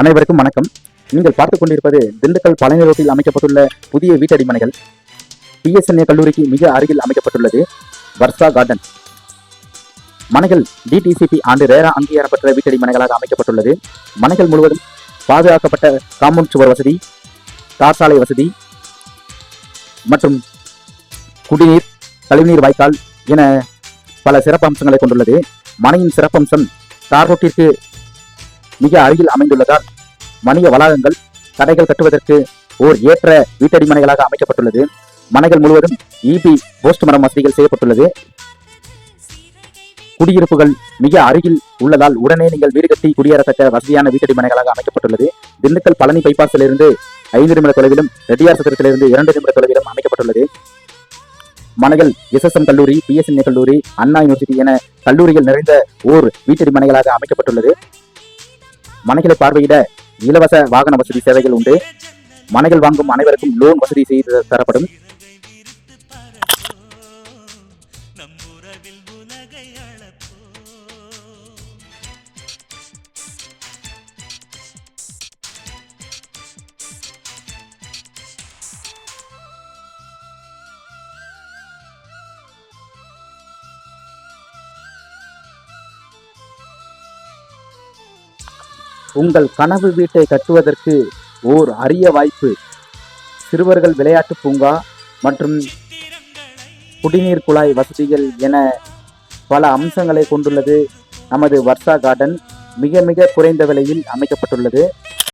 அனைவருக்கும் வணக்கம். நீங்கள் பார்த்துக் கொண்டிருப்பது திண்டுக்கல் பழனி ரோட்டில் அமைக்கப்பட்டுள்ள புதிய வீட்டடி மனைகள் பிஎஸ்என்ஏ கல்லூரிக்கு மிக அருகில் அமைக்கப்பட்டுள்ளது வர்ஷா கார்டன் மனைகள் டிடிசிபி ஆண்டு ரேரா அங்கீகாரம் பெற்ற வீட்டடி மனைகளாக அமைக்கப்பட்டுள்ளது. மனைகள் முழுவதும் பாதுகாக்கப்பட்ட காம்பவுண்ட் சுவர் வசதி தார் சாலை வசதி மற்றும் குடிநீர் கழிவுநீர் வாய்க்கால் என பல சிறப்பு அம்சங்களை கொண்டுள்ளது. மனையின் சிறப்பம்சம் தார் ரோட்டிற்கு மிக அருகில் அமைந்துள்ளதால் வணிக வளாகங்கள் கடைகள் கட்டுவதற்கு ஓர் ஏற்ற வீட்டடி மனைகளாக அமைக்கப்பட்டுள்ளது. மனைகள் முழுவதும் இபி போஸ்ட் மரம் வசதிகள் செய்யப்பட்டுள்ளது. குடியிருப்புகள் மிக அருகில் உள்ளதால் உடனே நீங்கள் வீடு கட்டி குடியேறத்தக்க வசதியான வீட்டடி மனைகளாக அமைக்கப்பட்டுள்ளது. திண்டுக்கல் பழனி பைபாஸிலிருந்து ஐந்து நிமிட தொலைவிலும் ரெட்டியார் சத்திரத்திலிருந்து இரண்டு நிமிட தொலைவிலும் அமைக்கப்பட்டுள்ளது. மனைகள் எஸ்எஸ்எம் கல்லூரி பிஎஸ்என்ஏ கல்லூரி அண்ணா யூனிவர்சிட்டி என கல்லூரிகள் நிறைந்த ஓர் வீட்டடி மனைகளாக அமைக்கப்பட்டுள்ளது. மனைகளை பார்வையிட இலவச வாகன வசதி சேவைகள் உண்டு. மனைகள் வாங்கும் அனைவருக்கும் லோன் வசதி செய்து தரப்படும். உங்கள் கனவு வீட்டை கட்டுவதற்கு ஓர் அரிய வாய்ப்பு. சிறுவர்கள் விளையாட்டு பூங்கா மற்றும் குடிநீர் குழாய் வசதிகள் என பல அம்சங்களை கொண்டுள்ளது. நமது வர்ஷா கார்டன் மிக மிக குறைந்த விலையில் அமைக்கப்பட்டுள்ளது.